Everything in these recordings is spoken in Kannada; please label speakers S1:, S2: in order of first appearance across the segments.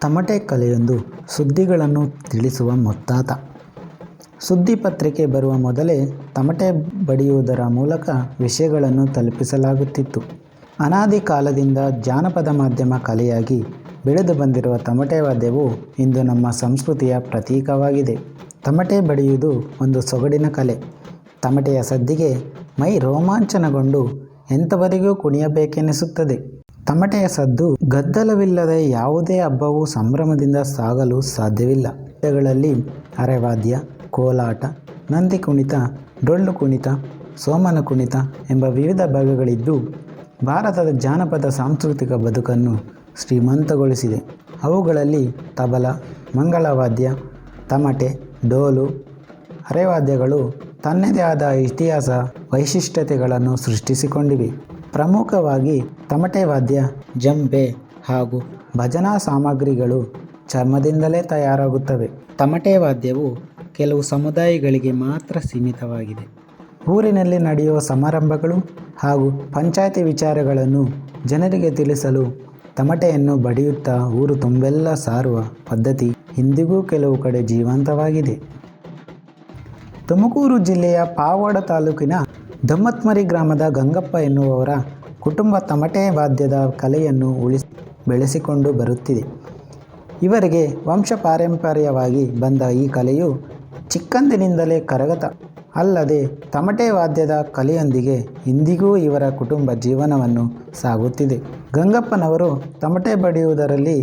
S1: ತಮಟೆ ಕಲೆಯೊಂದು ಸುದ್ದಿಗಳನ್ನು ತಿಳಿಸುವ ಮೊತ್ತಾತ ಸುದ್ದಿ ಪತ್ರಿಕೆ ಬರುವ ಮೊದಲೇ ತಮಟೆ ಬಡಿಯುವುದರ ಮೂಲಕ ವಿಷಯಗಳನ್ನು ತಲುಪಿಸಲಾಗುತ್ತಿತ್ತು. ಅನಾದಿ ಕಾಲದಿಂದ ಜಾನಪದ ಮಾಧ್ಯಮ ಕಲೆಯಾಗಿ ಬೆಳೆದು ಬಂದಿರುವ ತಮಟೆ ವಾದ್ಯವು ಇಂದು ನಮ್ಮ ಸಂಸ್ಕೃತಿಯ ಪ್ರತೀಕವಾಗಿದೆ. ತಮಟೆ ಬಡಿಯುವುದು ಒಂದು ಸೊಗಡಿನ ಕಲೆ. ತಮಟೆಯ ಸದ್ದಿಗೆ ಮೈ ರೋಮಾಂಚನಗೊಂಡು ಎಂಥವರೆಗೂ ಕುಣಿಯಬೇಕೆನಿಸುತ್ತದೆ. ತಮಟೆಯ ಸದ್ದು ಗದ್ದಲವಿಲ್ಲದೆ ಯಾವುದೇ ಹಬ್ಬವು ಸಂಭ್ರಮದಿಂದ ಸಾಗಲು ಸಾಧ್ಯವಿಲ್ಲ. ಅರೆವಾದ್ಯ ಕೋಲಾಟ, ನಂದಿ ಕುಣಿತ, ಡೊಳ್ಳು ಕುಣಿತ, ಸೋಮನ ಕುಣಿತ ಎಂಬ ವಿವಿಧ ಭಾಗಗಳಿದ್ದು ಭಾರತದ ಜಾನಪದ ಸಾಂಸ್ಕೃತಿಕ ಬದುಕನ್ನು ಶ್ರೀಮಂತಗೊಳಿಸಿದೆ. ಅವುಗಳಲ್ಲಿ ತಬಲ, ಮಂಗಳವಾದ್ಯ, ತಮಟೆ, ಡೋಲು, ಅರೆವಾದ್ಯಗಳು ತನ್ನದೇ ಆದ ಇತಿಹಾಸ ವೈಶಿಷ್ಟ್ಯತೆಗಳನ್ನು ಸೃಷ್ಟಿಸಿಕೊಂಡಿವೆ. ಪ್ರಮುಖವಾಗಿ ತಮಟೆ ವಾದ್ಯ, ಜಂಬೆ ಹಾಗೂ ಭಜನಾ ಸಾಮಗ್ರಿಗಳು ಚರ್ಮದಿಂದಲೇ ತಯಾರಾಗುತ್ತವೆ. ತಮಟೆ ವಾದ್ಯವು ಕೆಲವು ಸಮುದಾಯಗಳಿಗೆ ಮಾತ್ರ ಸೀಮಿತವಾಗಿದೆ. ಊರಿನಲ್ಲಿ ನಡೆಯುವ ಸಮಾರಂಭಗಳು ಹಾಗೂ ಪಂಚಾಯತಿ ವಿಚಾರಗಳನ್ನು ಜನರಿಗೆ ತಿಳಿಸಲು ತಮಟೆಯನ್ನು ಬಡಿಯುತ್ತಾ ಊರು ತುಂಬೆಲ್ಲ ಸಾರುವ ಪದ್ಧತಿ ಇಂದಿಗೂ ಕೆಲವು ಕಡೆ ಜೀವಂತವಾಗಿದೆ. ತುಮಕೂರು ಜಿಲ್ಲೆಯ ಪಾವಾಡ ತಾಲೂಕಿನ ದಮ್ಮತ್ಮರಿ ಗ್ರಾಮದ ಗಂಗಪ್ಪ ಎನ್ನುವವರ ಕುಟುಂಬ ತಮಟೆ ವಾದ್ಯದ ಕಲೆಯನ್ನು ಉಳಿಸಿ ಬೆಳೆಸಿಕೊಂಡು ಬರುತ್ತಿದೆ. ಇವರಿಗೆ ವಂಶ ಪಾರಂಪರ್ಯವಾಗಿ ಬಂದ ಈ ಕಲೆಯು ಚಿಕ್ಕಂದಿನಿಂದಲೇ ಕರಗತ. ಅಲ್ಲದೆ ತಮಟೆ ವಾದ್ಯದ ಕಲೆಯೊಂದಿಗೆ ಇಂದಿಗೂ ಇವರ ಕುಟುಂಬ ಜೀವನವನ್ನು ಸಾಗುತ್ತಿದೆ. ಗಂಗಪ್ಪನವರು ತಮಟೆ ಬಡಿಯುವುದರಲ್ಲಿ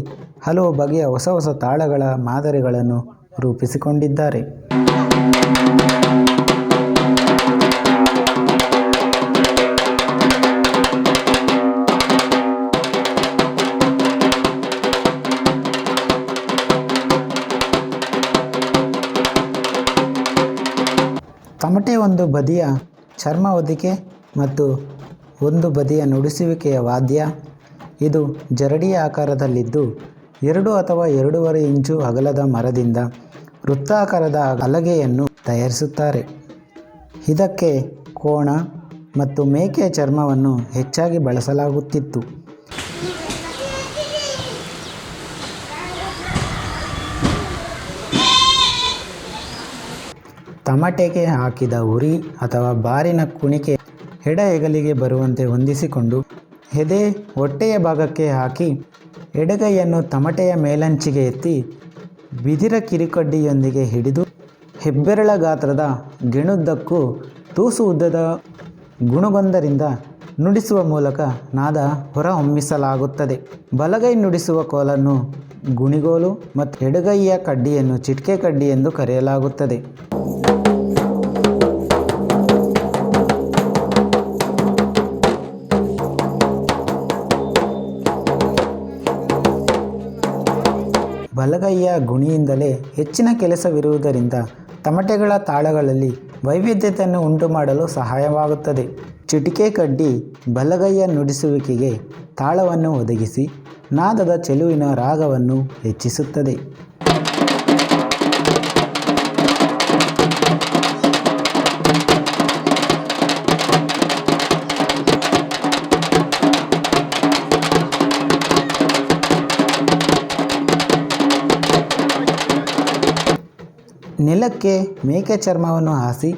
S1: ಹಲವು ಬಗೆಯ ಹೊಸ ಹೊಸ ತಾಳಗಳ ಮಾದರಿಗಳನ್ನು ರೂಪಿಸಿಕೊಂಡಿದ್ದಾರೆ. ಬದಿಯ ಚರ್ಮ ಹೊದಿಕೆ ಮತ್ತು ಒಂದು ಬದಿಯ ನುಡಿಸುವಿಕೆಯ ವಾದ್ಯ. ಇದು ಜರಡಿಯ ಆಕಾರದಲ್ಲಿದ್ದು, ಎರಡು ಅಥವಾ ಎರಡೂವರೆ ಇಂಚು ಅಗಲದ ಮರದಿಂದ ವೃತ್ತಾಕಾರದ ಹಲಗೆಯನ್ನು ತಯಾರಿಸುತ್ತಾರೆ. ಇದಕ್ಕೆ ಕೋಣ ಮತ್ತು ಮೇಕೆಯ ಚರ್ಮವನ್ನು ಹೆಚ್ಚಾಗಿ ಬಳಸಲಾಗುತ್ತಿತ್ತು. ತಮಟೆಗೆ ಹಾಕಿದ ಉರಿ ಅಥವಾ ಬಾರಿನ ಕುಣಿಕೆ ಎಡ ಹೆಗಲಿಗೆ ಬರುವಂತೆ ಹೊಂದಿಸಿಕೊಂಡು ಎದೆ ಹೊಟ್ಟೆಯ ಭಾಗಕ್ಕೆ ಹಾಕಿ ಎಡಗೈಯನ್ನು ತಮಟೆಯ ಮೇಲಂಚಿಗೆ ಎತ್ತಿ ಬಿದಿರ ಕಿರಿಕಡ್ಡಿಯೊಂದಿಗೆ ಹಿಡಿದು ಹೆಬ್ಬೆರಳ ಗಾತ್ರದ ಗೆಣುದ್ದಕ್ಕೂ ತೂಸು ಉದ್ದದ ಗುಣಗೊಂದರಿಂದ ನುಡಿಸುವ ಮೂಲಕ ನಾದ ಹೊರಹೊಮ್ಮಿಸಲಾಗುತ್ತದೆ. ಬಲಗೈ ನುಡಿಸುವ ಕೋಲನ್ನು ಗುಣಿಗೋಲು ಮತ್ತು ಎಡಗೈಯ ಕಡ್ಡಿಯನ್ನು ಚಿಟಿಕೆ ಕಡ್ಡಿ ಎಂದು ಕರೆಯಲಾಗುತ್ತದೆ. ಬಲಗೈಯ ಗುಣಿಯಿಂದಲೇ ಹೆಚ್ಚಿನ ಕೆಲಸವಿರುವುದರಿಂದ ತಮಟೆಗಳ ತಾಳಗಳಲ್ಲಿ ವೈವಿಧ್ಯತೆಯನ್ನು ಉಂಟುಮಾಡಲು ಸಹಾಯವಾಗುತ್ತದೆ. ಚಿಟಿಕೆ ಕಡ್ಡಿ ಬಲಗೈಯ ನುಡಿಸುವಿಕೆಗೆ ತಾಳವನ್ನು ಒದಗಿಸಿ, ನಾದದ ಚೆಲುವಿನ ರಾಗವನ್ನು ಹೆಚ್ಚಿಸುತ್ತದೆ. ನೆಲಕ್ಕೆ ಮೇಕೆ ಚರ್ಮವನ್ನು ಹಾಸಿ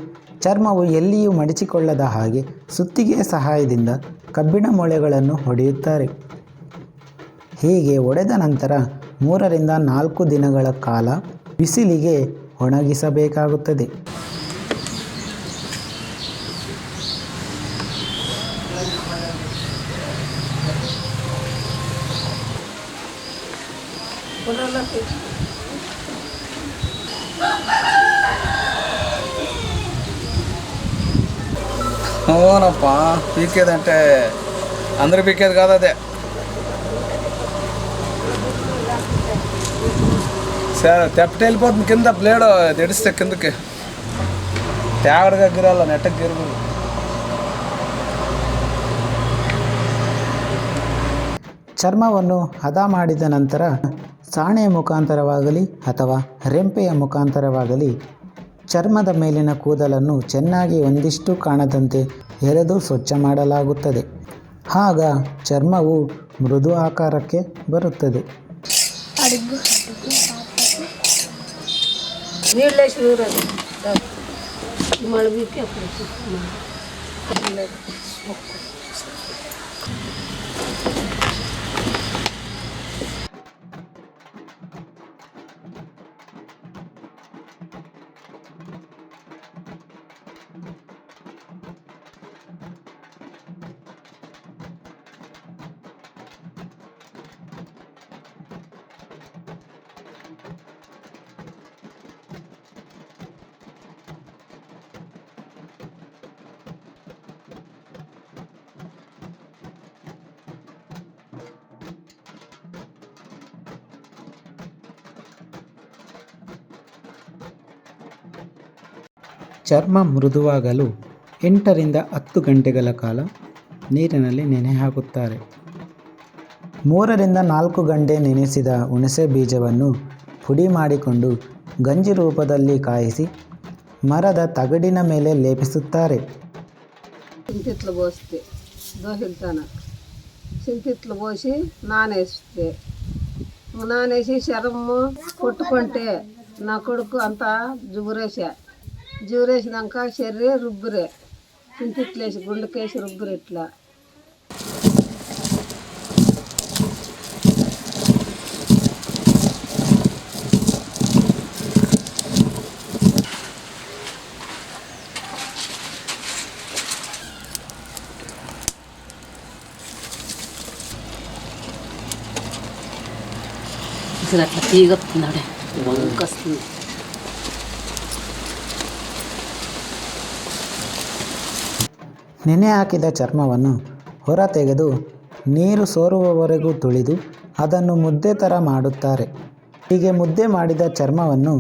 S1: ಚರ್ಮವು ಎಲ್ಲಿಯೂ ಮಡಚಿಕೊಳ್ಳದ ಹಾಗೆ ಸುತ್ತಿಗೆಯ ಸಹಾಯದಿಂದ ಕಬ್ಬಿಣ ಮೊಳೆಗಳನ್ನು ಹೊಡೆಯುತ್ತಾರೆ. ಹೀಗೆ ಒಡೆದ ನಂತರ ಮೂರರಿಂದ ನಾಲ್ಕು ದಿನಗಳ ಕಾಲ ಬಿಸಿಲಿಗೆ ಒಣಗಿಸಬೇಕಾಗುತ್ತದೆ.
S2: అవునప్పా పీకేదంటే అందరు పీకేది కాదు అదే సరే తెప్పటి వెళ్ళిపోతుంది కింద బ్లేడ్ తెడిస్తే కిందకి ಟ್ಯಾಗಡ್ಗಾಗಿರಲ್ಲ ನೆಟ್ಟಗೆ ಇರ್ಬೋದು
S1: ಚರ್ಮವನ್ನು ಹದ ಮಾಡಿದ ನಂತರ ಸಾಣೆಯ ಮುಖಾಂತರವಾಗಲಿ ಅಥವಾ ರೆಂಪೆಯ ಮುಖಾಂತರವಾಗಲಿ, ಚರ್ಮದ ಮೇಲಿನ ಕೂದಲನ್ನು ಚೆನ್ನಾಗಿ ಒಂದಿಷ್ಟು ಕಾಣದಂತೆ ಎರೆದು ಸ್ವಚ್ಛ ಮಾಡಲಾಗುತ್ತದೆ. ಆಗ ಚರ್ಮವು ಮೃದು ಆಕಾರಕ್ಕೆ ಬರುತ್ತದೆ. ಚರ್ಮ ಮೃದುವಾಗಲು ಎಂಟರಿಂದ ಹತ್ತು ಗಂಟೆಗಳ ಕಾಲ ನೀರಿನಲ್ಲಿ ನೆನೆ ಹಾಕುತ್ತಾರೆ ಮೂರರಿಂದ ನಾಲ್ಕು ಗಂಟೆ ನೆನೆಸಿದ ಹುಣಸೆ ಬೀಜವನ್ನು ಪುಡಿ ಮಾಡಿಕೊಂಡು ಗಂಜಿ ರೂಪದಲ್ಲಿ ಕಾಯಿಸಿ ಮರದ ತಗಡಿನ ಮೇಲೆ ಲೇಪಿಸುತ್ತಾರೆ
S3: చింతిట్లు పోస్తే దోహిల్తాన చింతిట్లు పోసి నానేస్తే నానేసి శరము కొట్టుకుంటే నా కొడుకు అంతా జుగురేసా జుగురేసినాక చెర్రి రుబ్బురే చింతిట్లేసి గుండెకేసి రుబ్బురు ఇట్లా
S4: అసలు అట్లా తీగొస్తున్నాడే వంకొస్తుంది
S1: ನೆನೆ ಹಾಕಿದ ಚರ್ಮವನ್ನು ಹೊರ ತೆಗೆದು ನೀರು ಸೋರುವವರೆಗೂ ತುಳಿದು ಅದನ್ನು ಮುದ್ದೆ ಥರ ಮಾಡುತ್ತಾರೆ. ಹೀಗೆ ಮುದ್ದೆ ಮಾಡಿದ ಚರ್ಮವನ್ನು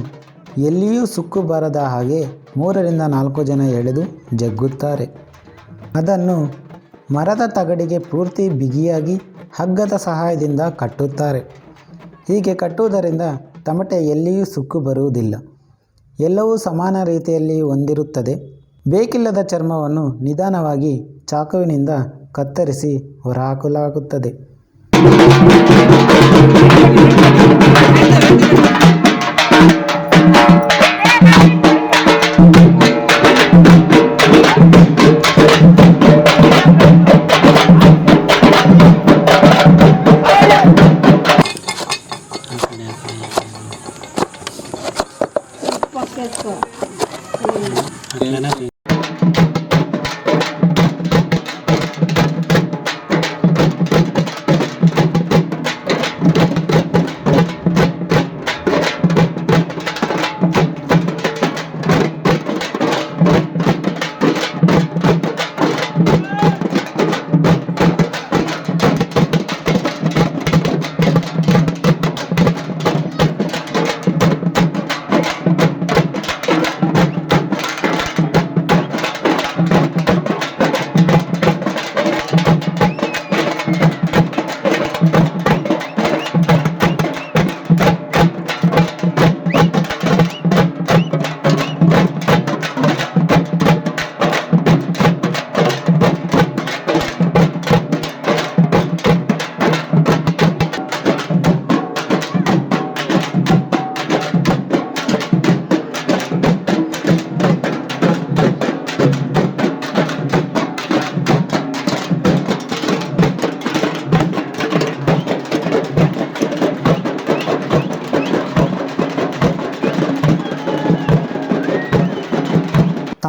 S1: ಎಲ್ಲಿಯೂ ಸುಕ್ಕು ಬಾರದ ಹಾಗೆ ಮೂರರಿಂದ ನಾಲ್ಕು ಜನ ಎಳೆದು ಜಗ್ಗುತ್ತಾರೆ. ಅದನ್ನು ಮರದ ತಗಡಿಗೆ ಪೂರ್ತಿ ಬಿಗಿಯಾಗಿ ಹಗ್ಗದ ಸಹಾಯದಿಂದ ಕಟ್ಟುತ್ತಾರೆ. ಹೀಗೆ ಕಟ್ಟುವುದರಿಂದ ತಮಟೆ ಎಲ್ಲಿಯೂ ಸುಕ್ಕು ಬರುವುದಿಲ್ಲ. ಎಲ್ಲವೂ ಸಮಾನ ರೀತಿಯಲ್ಲಿ ಹೊಂದಿರುತ್ತದೆ ಬೇಕಿಲ್ಲದ ಚರ್ಮವನ್ನು ನಿಧಾನವಾಗಿ ಚಾಕುವಿನಿಂದ ಕತ್ತರಿಸಿ ಹೊರಹಾಕಲಾಗುತ್ತದೆ.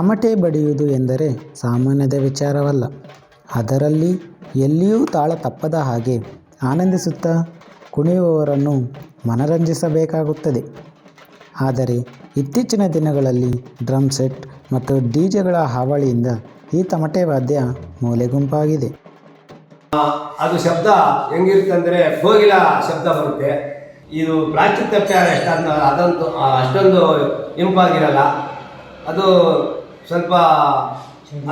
S1: ತಮಟೆ ಬಡಿಯುವುದು ಎಂದರೆ ಸಾಮಾನ್ಯದ ವಿಚಾರವಲ್ಲ. ಅದರಲ್ಲಿ ಎಲ್ಲಿಯೂ ತಾಳ ತಪ್ಪದ ಹಾಗೆ ಆನಂದಿಸುತ್ತಾ ಕುಣಿಯುವವರನ್ನು ಮನರಂಜಿಸಬೇಕಾಗುತ್ತದೆ. ಆದರೆ ಇತ್ತೀಚಿನ ದಿನಗಳಲ್ಲಿ ಡ್ರಮ್ ಸೆಟ್ ಮತ್ತು ಡಿಜೆಗಳ ಹಾವಳಿಯಿಂದ ಈ ತಮಟೆ ವಾದ್ಯ ಮೂಲೆಗುಂಪಾಗಿದೆ
S5: ಅದು ಶಬ್ದ ಹೆಂಗಿರುತ್ತೆ ಅಂದರೆ ಕೋಗಿಲ ಶಬ್ದ ಬರುತ್ತೆ. ಇದು ಪ್ಲಾಸ್ಟಿಕ್ ಎಷ್ಟಾದ ಅದಂತೂ ಅಷ್ಟೊಂದು ಇಂಪಾಗಿರಲ್ಲ. ಅದು ಸ್ವಲ್ಪ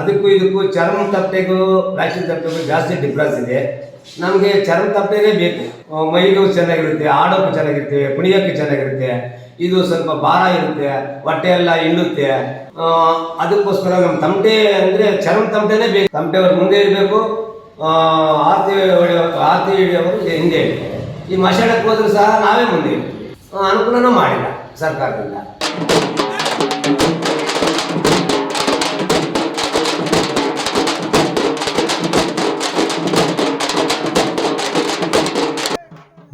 S5: ಅದಕ್ಕೂ ಇದಕ್ಕೂ ಚರ್ಮ ತಪ್ಪೆಗೂ ಪ್ಲಾಸ್ಟಿಕ್ ತಪ್ಪೆಗೂ ಜಾಸ್ತಿ ಡಿಫ್ರೆನ್ಸ್ ಇದೆ. ನಮಗೆ ಚರ್ಮ ತಪ್ಪೆನೇ ಬೇಕು. ಮೈಗೂ ಚೆನ್ನಾಗಿರುತ್ತೆ ಆಡೋಕ್ಕೂ ಚೆನ್ನಾಗಿರುತ್ತೆ ಕುಣಿಯೋಕ್ಕೆ ಚೆನ್ನಾಗಿರುತ್ತೆ, ಇದು ಸ್ವಲ್ಪ ಭಾರ ಇರುತ್ತೆ, ಹೊಟ್ಟೆ ಎಲ್ಲ ಇಳುತ್ತೆ ಅದಕ್ಕೋಸ್ಕರ ನಮ್ಮ ತಮಟೆ ಅಂದರೆ ಚರ್ಮ ತಮಟೆನೇ ಬೇಕು. ತಮಟೆ ಅವ್ರು ಮುಂದೆ ಇರಬೇಕು. ಆರತಿ ಆರತಿ ಹಿಡಿಯೋರು ಹಿಂದೆ ಇರ್ತಾರೆ ಈ ಮಶಾಣಕ್ಕೆ ಹೋದ್ರೂ ಸಹ ನಾವೇ ಮುಂದೆ ಇರ್ತೀವಿ. ಅನುಕೂಲನೂ ಮಾಡಿಲ್ಲ ಸರ್ಕಾರದಿಂದ.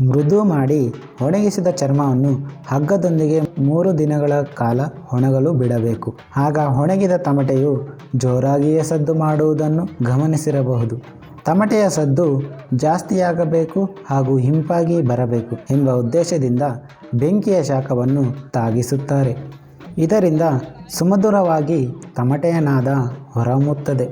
S1: ಮೃದು ಮಾಡಿ ಒಣಗಿಸಿದ ಚರ್ಮವನ್ನು ಹಗ್ಗದೊಂದಿಗೆ ಮೂರು ದಿನಗಳ ಕಾಲ ಒಣಗಲು ಬಿಡಬೇಕು. ಆಗ ಒಣಗಿದ ತಮಟೆಯು ಜೋರಾಗಿಯೇ ಸದ್ದು ಮಾಡುವುದನ್ನು ಗಮನಿಸಿರಬಹುದು. ತಮಟೆಯ ಸದ್ದು ಜಾಸ್ತಿಯಾಗಬೇಕು ಹಾಗೂ ಹಿಂಪಾಗಿ ಬರಬೇಕು ಎಂಬ ಉದ್ದೇಶದಿಂದ ಬೆಂಕಿಯ ಶಾಖವನ್ನು ತಾಗಿಸುತ್ತಾರೆ. ಇದರಿಂದ ಸುಮಧುರವಾಗಿ ತಮಟೆಯ ನಾದ ಹೊರಮುತ್ತದೆ.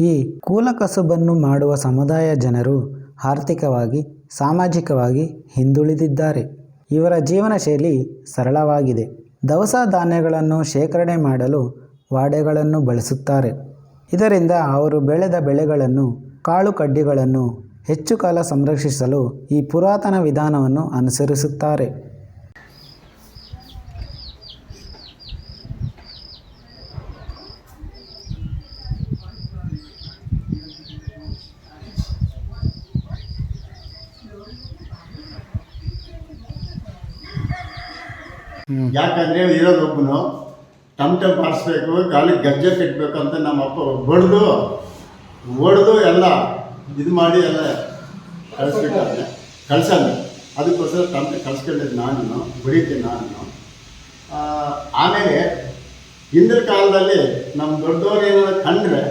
S1: ಈ ಕೂಲಕಸುಬನ್ನು ಮಾಡುವ ಸಮುದಾಯ ಜನರು ಆರ್ಥಿಕವಾಗಿ, ಸಾಮಾಜಿಕವಾಗಿ ಹಿಂದುಳಿದಿದ್ದಾರೆ. ಇವರ ಜೀವನ ಶೈಲಿ ಸರಳವಾಗಿದೆ. ದವಸ ಧಾನ್ಯಗಳನ್ನು ಶೇಖರಣೆ ಮಾಡಲು ವಾಡೆಗಳನ್ನು ಬಳಸುತ್ತಾರೆ. ಇದರಿಂದ ಅವರು ಬೆಳೆದ ಬೆಳೆಗಳನ್ನು, ಕಾಳು ಕಡ್ಡಿಗಳನ್ನು ಹೆಚ್ಚು ಕಾಲ ಸಂರಕ್ಷಿಸಲು ಈ ಪುರಾತನ ವಿಧಾನವನ್ನು ಅನುಸರಿಸುತ್ತಾರೆ.
S6: ಯಾಕಂದ್ರೆ ಇರೋದೊಬ್ಬನು ಟಮಟೆ ಬಾರಿಸ್ಬೇಕು ಕಾಲಿಗೆ ಗಜ್ಜೆ ಕಟ್ಟಬೇಕು ಅಂತ ನಮ್ಮ ಅಪ್ಪ ಬಡ್ದು ಹೊಡೆದು ಎಲ್ಲ ಇದು ಮಾಡಿ ಎಲ್ಲ ಕಳಿಸ್ಬೇಕಾದ್ರೆ ಕಳ್ಸಲ್ಲ. ಅದಕ್ಕೋಸ್ಕರ ಟಮಟೆ ಕಳ್ಸ್ಕೊಂಡಿದ್ದು ನಾನು ಬರೀತೀನಿ ನಾನು ಆಮೇಲೆ ಹಿಂದಿನ ಕಾಲದಲ್ಲಿ ನಮ್ಮ ದೊಡ್ಡವ್ರು ಏನಾದ್ರು ಕಂಡ್ರೆ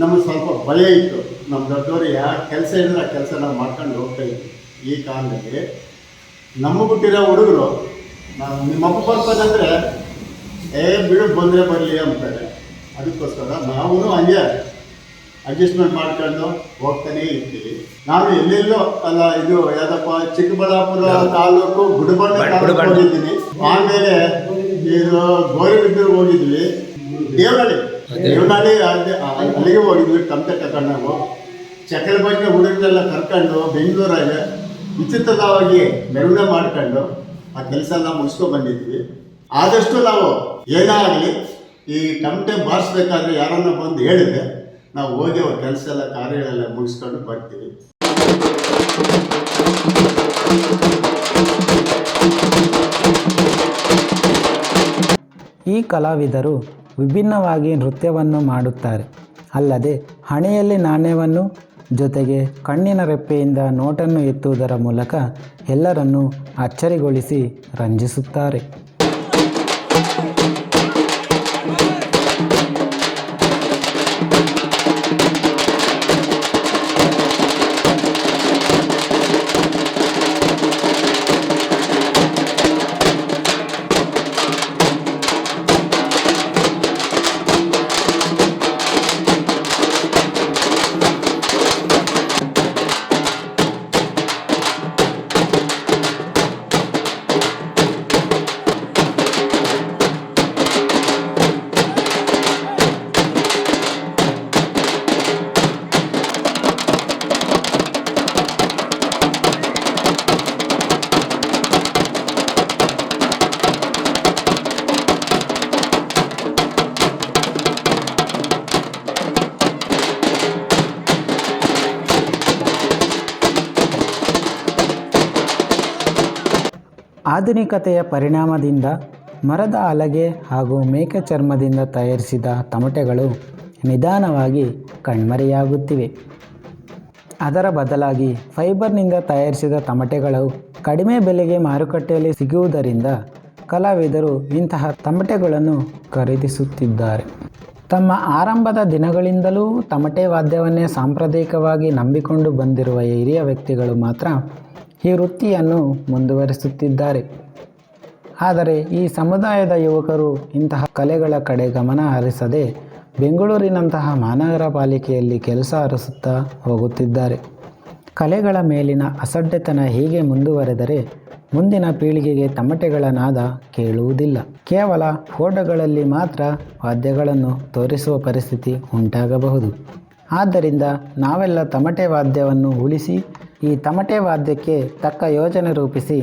S6: ನಮಗೆ ಸ್ವಲ್ಪ ಭಯ ಇತ್ತು. ನಮ್ಮ ದೊಡ್ಡವರು ಯಾವ ಕೆಲಸ ಇದ್ರೆ ಆ ಕೆಲಸ ನಾವು ಮಾಡ್ಕೊಂಡು ಹೋಗ್ತಾ ಇದ್ವಿ. ಈ ಕಾಲದಲ್ಲಿ ನಮ್ಮ ಹುಟ್ಟಿರೋ ಹುಡುಗರು ನಾವು ನಿಮ್ಮ ಅಪ್ಪ ಬರ್ತಾನಂದ್ರೆ ಏ ಬಿಡು ಬಂದರೆ ಬರಲಿ ಅಂತಾರೆ. ಅದಕ್ಕೋಸ್ಕರ ನಾವು ಹಂಗೆ ಅಡ್ಜಸ್ಟ್ಮೆಂಟ್ ಮಾಡ್ಕೊಂಡು ಹೋಗ್ತಾನೆ ಇರ್ತೀವಿ. ನಾನು ಎಲ್ಲೆಲ್ಲೋ ಅಲ್ಲ ಇದು ಯಾವ್ದಪ್ಪ ಚಿಕ್ಕಬಳ್ಳಾಪುರ ತಾಲೂಕು ಗುಡಬಂಡೆ ತಾಲೂಕು ಹೋಗಿದ್ದೀನಿ. ಆಮೇಲೆ ಇದು ಗೋರಿಬಿದ್ದು ಹೋಗಿದ್ವಿ. ದೇವನಹಳ್ಳಿ. ದೇವನಹಳ್ಳಿ ಅಲ್ಲಿ ಅಲ್ಲಿಗೆ ಹೋಗಿದ್ವಿ ತಗೊಂಡು ನಾವು ಚಕ್ಕಲ ಬಗ್ಗೆ ಹುಡುಗರೆಲ್ಲ ಕರ್ಕೊಂಡು ಬೆಂಗಳೂರಾಗೆ ವಿಚಿತ್ರವಾಗಿ ಮೆರವಣಿಗೆ ಮಾಡ್ಕೊಂಡು ಆ ಕೆಲಸ ಎಲ್ಲ ಮುಗಿಸ್ಕೊಂಡು ಬಂದಿದ್ವಿ ಆದಷ್ಟು ನಾವು ಏನೇ ಆಗಲಿ ಈ ಟಮಟೆ ಬಾರಿಸ್ಬೇಕಾದ್ರೆ ಯಾರನ್ನ ಬಂದು ಹೇಳಿದ್ರೆ ನಾವು ಹೋಗಿ ಅವ್ರ ಕೆಲಸ ಎಲ್ಲ ಕಾರ್ಯಗಳೆಲ್ಲ ಮುಗಿಸ್ಕೊಂಡು ಬರ್ತೀವಿ.
S1: ಈ ಕಲಾವಿದರು ವಿಭಿನ್ನವಾಗಿ ನೃತ್ಯವನ್ನು ಮಾಡುತ್ತಾರೆ. ಅಲ್ಲದೆ ಹಣೆಯಲ್ಲಿ ನಾಣ್ಯವನ್ನು ಜೊತೆಗೆ ಕಣ್ಣಿನ ರೆಪ್ಪೆಯಿಂದ ನೋಟನ್ನು ಎತ್ತುವುದರ ಮೂಲಕ ಎಲ್ಲರನ್ನೂ ಅಚ್ಚರಿಗೊಳಿಸಿ ರಂಜಿಸುತ್ತಾರೆ. ಆಧುನಿಕತೆಯ ಪರಿಣಾಮದಿಂದ ಮರದ ಹಲಗೆ ಹಾಗೂ ಮೇಕೆ ಚರ್ಮದಿಂದ ತಯಾರಿಸಿದ ತಮಟೆಗಳು ನಿಧಾನವಾಗಿ ಕಣ್ಮರೆಯಾಗುತ್ತಿವೆ. ಅದರ ಬದಲಾಗಿ ಫೈಬರ್ನಿಂದ ತಯಾರಿಸಿದ ತಮಟೆಗಳು ಕಡಿಮೆ ಬೆಲೆಗೆ ಮಾರುಕಟ್ಟೆಯಲ್ಲಿ ಸಿಗುವುದರಿಂದ ಕಲಾವಿದರು ಇಂತಹ ತಮಟೆಗಳನ್ನು ಖರೀದಿಸುತ್ತಿದ್ದಾರೆ. ತಮ್ಮ ಆರಂಭದ ದಿನಗಳಿಂದಲೂ ತಮಟೆ ವಾದ್ಯವನ್ನೇ ಸಾಂಪ್ರದಾಯಿಕವಾಗಿ ನಂಬಿಕೊಂಡು ಬಂದಿರುವ ಹಿರಿಯ ವ್ಯಕ್ತಿಗಳು ಮಾತ್ರ ಈ ವೃತ್ತಿಯನ್ನು ಮುಂದುವರಿಸುತ್ತಿದ್ದಾರೆ. ಆದರೆ ಈ ಸಮುದಾಯದ ಯುವಕರು ಇಂತಹ ಕಲೆಗಳ ಕಡೆ ಗಮನ ಹರಿಸದೆ ಬೆಂಗಳೂರಿನಂತಹ ಮಹಾನಗರ ಪಾಲಿಕೆಯಲ್ಲಿ ಕೆಲಸ ಹರಿಸುತ್ತಾ ಹೋಗುತ್ತಿದ್ದಾರೆ. ಕಲೆಗಳ ಮೇಲಿನ ಅಸಡ್ಡೆತನ ಹೀಗೆ ಮುಂದುವರೆದರೆ ಮುಂದಿನ ಪೀಳಿಗೆಗೆ ತಮಟೆಗಳ ನಾದ ಕೇಳುವುದಿಲ್ಲ. ಕೇವಲ ಫೋಟೋಗಳಲ್ಲಿ ಮಾತ್ರ ವಾದ್ಯಗಳನ್ನು ತೋರಿಸುವ ಪರಿಸ್ಥಿತಿ ಉಂಟಾಗಬಹುದು. ಆದ್ದರಿಂದ ನಾವೆಲ್ಲ ತಮಟೆ ವಾದ್ಯವನ್ನು ಉಳಿಸಿ ಈ ತಮಟೆ ವಾದ್ಯಕ್ಕೆ ತಕ್ಕ ಯೋಜನೆ ರೂಪಿಸಿ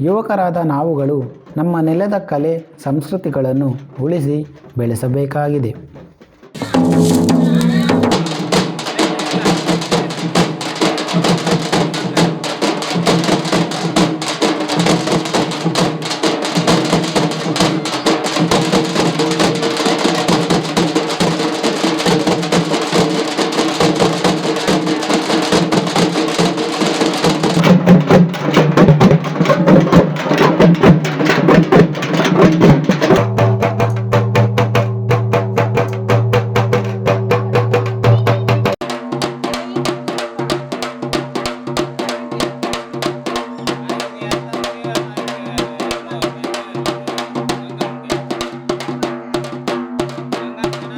S1: ಯುವಕರಾದ ನಾವುಗಳು ನಮ್ಮ ನೆಲದ ಕಲೆ ಸಂಸ್ಕೃತಿಗಳನ್ನು ಉಳಿಸಿ ಬೆಳೆಸಬೇಕಾಗಿದೆ.